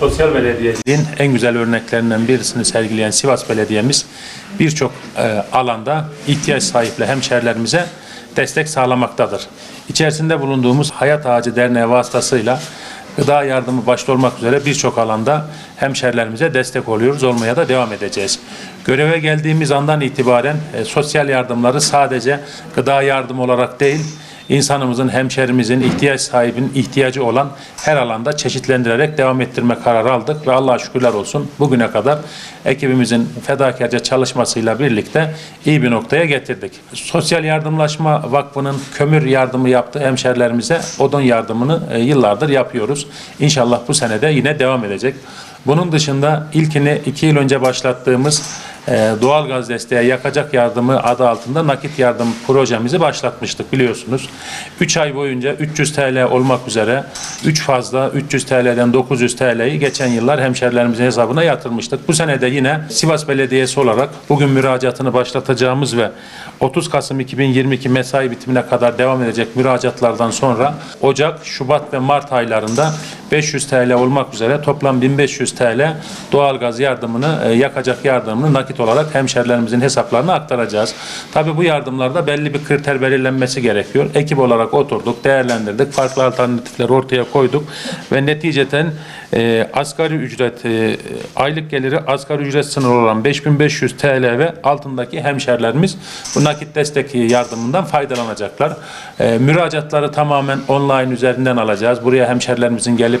Sosyal belediyeciliğin en güzel örneklerinden birisini sergileyen Sivas Belediye'miz birçok e, alanda ihtiyaç sahipli hemşerilerimize destek sağlamaktadır. İçerisinde bulunduğumuz Hayat Ağacı Derneği vasıtasıyla gıda yardımı başta olmak üzere birçok alanda hemşerilerimize destek oluyoruz, olmaya da devam edeceğiz. Göreve geldiğimiz andan itibaren e, sosyal yardımları sadece gıda yardımı olarak değil, insanımızın, hemşerimizin, ihtiyaç sahibinin ihtiyacı olan her alanda çeşitlendirerek devam ettirme kararı aldık ve Allah'a şükürler olsun bugüne kadar ekibimizin fedakarca çalışmasıyla birlikte iyi bir noktaya getirdik. Sosyal Yardımlaşma Vakfı'nın kömür yardımı yaptığı hemşerilerimize odun yardımını e, yıllardır yapıyoruz. İnşallah bu sene de yine devam edecek. Bunun dışında ilkini iki yıl önce başlattığımız e, doğalgaz desteği yakacak yardımı adı altında nakit yardım projemizi başlatmıştık biliyorsunuz. 3 ay boyunca 300 TL olmak üzere 3 fazla 300 TL'den 900 TL'yi geçen yıllar hemşerilerimizin hesabına yatırmıştık. Bu sene de yine Sivas Belediyesi olarak bugün müracaatını başlatacağımız ve 30 Kasım 2022 mesai bitimine kadar devam edecek müracaatlardan sonra Ocak, Şubat ve Mart aylarında 500 TL olmak üzere toplam 1500 TL doğalgaz yardımını, e, yakacak yardımını nakit olarak hemşerilerimizin hesaplarına aktaracağız. Tabi bu yardımlarda belli bir kriter belirlenmesi gerekiyor. Ekip olarak oturduk, değerlendirdik, farklı alternatifleri ortaya koyduk ve neticeten e, asgari ücret, e, aylık geliri asgari ücret sınırı olan 5500 TL ve altındaki hemşerilerimiz bu nakit destek yardımından faydalanacaklar. E, müracaatları tamamen online üzerinden alacağız. Buraya hemşerilerimizin gelip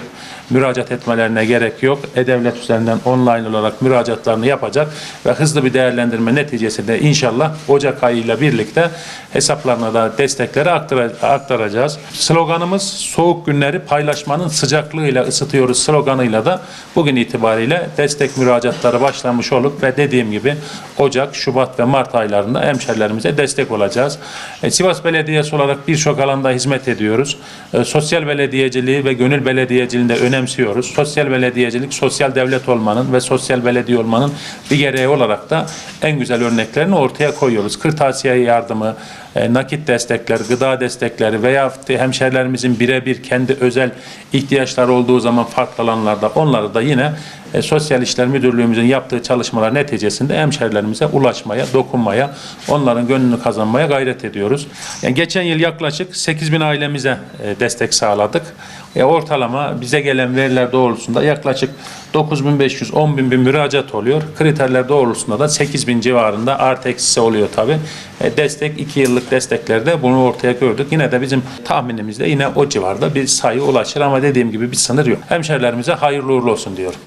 müracaat etmelerine gerek yok. E-Devlet üzerinden online olarak müracaatlarını yapacak ve hızlı bir değerlendirme neticesinde inşallah Ocak ayıyla birlikte hesaplarına da destekleri aktara- aktaracağız. Sloganımız soğuk günleri paylaşmanın sıcaklığıyla ısıtıyoruz sloganıyla da bugün itibariyle destek müracaatları başlamış olup ve dediğim gibi Ocak, Şubat ve Mart aylarında hemşerilerimize destek olacağız. E, Sivas Belediyesi olarak birçok alanda hizmet ediyoruz. E, sosyal belediyeciliği ve gönül belediyeciliğini önemsiyoruz. Sosyal belediyecilik, sosyal devlet olmanın ve sosyal belediye olmanın bir gereği olarak da en güzel örneklerini ortaya koyuyoruz. Kırtasiye yardımı, e, nakit destekler, gıda destekleri veya hemşerilerimizin birebir kendi özel ihtiyaçları olduğu zaman farklı alanlarda onları da yine e, Sosyal İşler Müdürlüğümüzün yaptığı çalışmalar neticesinde hemşerilerimize ulaşmaya, dokunmaya, onların gönlünü kazanmaya gayret ediyoruz. Yani geçen yıl yaklaşık 8 bin ailemize e, destek sağladık. E, ortalama bize gelen veriler doğrultusunda yaklaşık 9500 10 bin bir müracaat oluyor. Kriterler doğrultusunda da 8 bin civarında artı eksisi oluyor tabi. destek 2 yıllık desteklerde bunu ortaya gördük. Yine de bizim tahminimizde yine o civarda bir sayı ulaşır ama dediğim gibi bir sınır yok. Hemşerilerimize hayırlı uğurlu olsun diyorum.